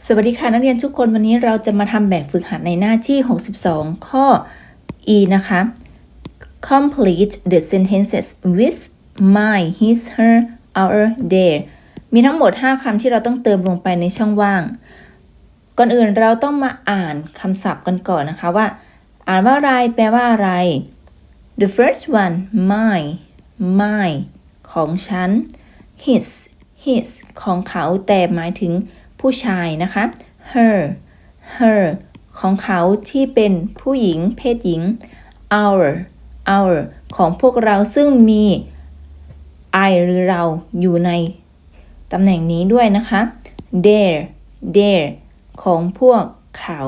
สวัสดีค่ะนักเรียนทุกคนวันนี้เราจะมาทำแบบฝึกหัดในหน้าที่ 62 ข้อ e นะคะ complete the sentences with my his her our their มีทั้งหมด 5คำที่เราต้องเติมลงไปในช่องว่าง ก่อนอื่นเราต้องมาอ่านคำศัพท์กันก่อนนะคะว่า อ่านว่าอะไร แปลว่าอะไร the first one my my ของฉัน his his ของเขาแต่หมายถึง ผู้ชายนะคะ her her ของเขาที่เป็นผู้หญิงเพศหญิง our our ของพวกเราซึ่งมี I หรือเราอยู่ในตำแหน่งนี้ด้วยนะคะ their their ของพวกเขา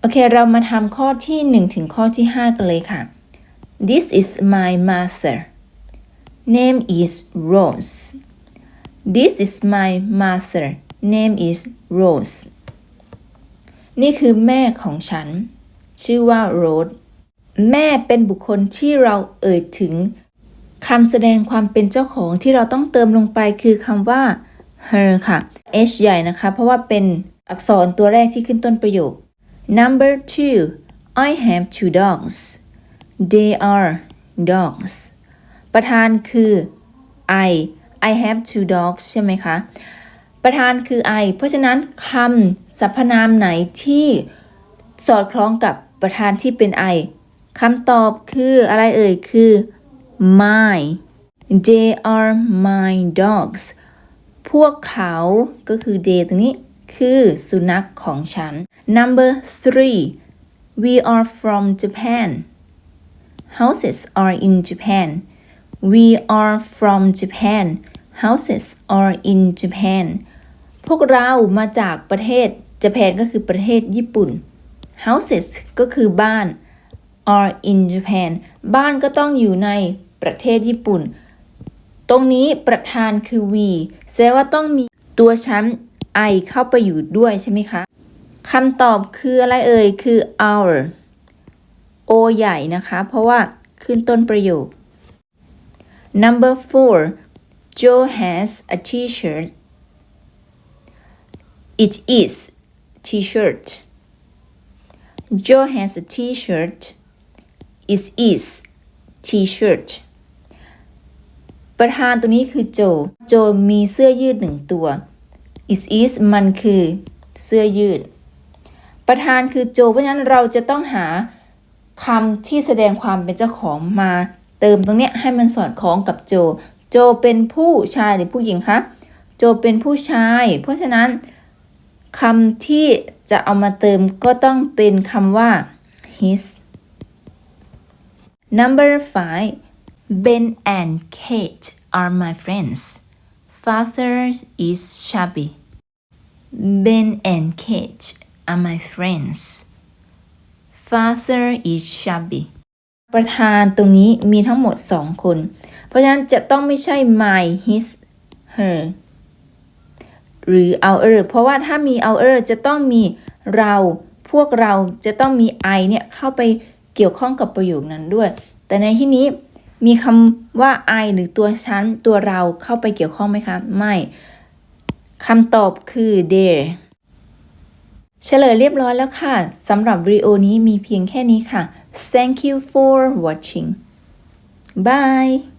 โอเค เรามาทำข้อที่ 1 ถึงข้อที่ 5 กันเลยค่ะ This is my mother name is Rose This is my mother name is Rose นี่คือแม่ของฉัน ชื่อว่า Rose แม่เป็นบุคคลที่เราเอ่ยถึงคำแสดงความเป็นเจ้าของที่เราต้องเติมลงไปคือคำว่า her ค่ะ h ใหญ่นะคะ เพราะว่าเป็นอักษรตัวแรกที่ขึ้นต้นประโยค number two I have two dogs they are dogs ประธานคือ I I have two dogs ใช่ไหมคะ ประธานคือไอ เพราะฉะนั้นคำสรรพนามไหนที่สอดคล้องกับประธานที่เป็นไอคำตอบคืออะไรเอ่ย คือ my they are my dogs พวกเขาก็คือ they ตรงนี้คือสุนัขของฉัน number three we are from Japan houses are in Japan we are from Japan houses are in Japan พวกเรามาจากประเทศ Japan ก็คือประเทศญี่ปุ่น houses ก็คือบ้าน are in Japan บ้านก็ต้องอยู่ในประเทศญี่ปุ่น ตรงนี้ประธานคือ we แสดงว่าต้องมีตัวชั้น I เข้าไปอยู่ด้วยใช่ไหมคะคำตอบคืออะไรเอ่ย คือ our o ใหญ่นะคะ เพราะว่าขึ้นต้นประโยค number four Joe has a t-shirt it is t-shirt Joe has a t-shirt it is t-shirt ประธานตัวนี้คือโจ โจมีเสื้อยืดหนึ่งตัว is is มันคือเสื้อยืด ประธานคือโจ เพราะฉะนั้นเราจะต้องหาคำที่แสดงความเป็นเจ้าของมา เติมตรงเนี้ยให้มันสอดคล้องกับโจ โจเป็นผู้ชายหรือผู้หญิงคะ โจเป็นผู้ชาย เพราะฉะนั้น คำที่จะเอามาเติมก็ต้องเป็นคำว่า his number five Ben and Kate are my friends father is shabby Ben and Kate are my friends father is shabby ประธานตรงนี้มีทั้งหมด2คน เพราะฉะนั้นจะต้องไม่ใช่ my his her หรือ our เพราะว่าถ้ามี our จะต้องมีเรา พวกเราจะต้องมี I เนี่ยเข้าไปเกี่ยวข้องกับประโยคนั้นด้วย แต่ในที่นี้มีคำว่า I หรือตัวฉันตัวเราเข้าไปเกี่ยวข้องไหมคะ ไม่คำตอบคือ there เฉลยเรียบร้อยแล้วค่ะสำหรับวิดีโอนี้มีเพียงแค่นี้ค่ะ Thank you for watching Bye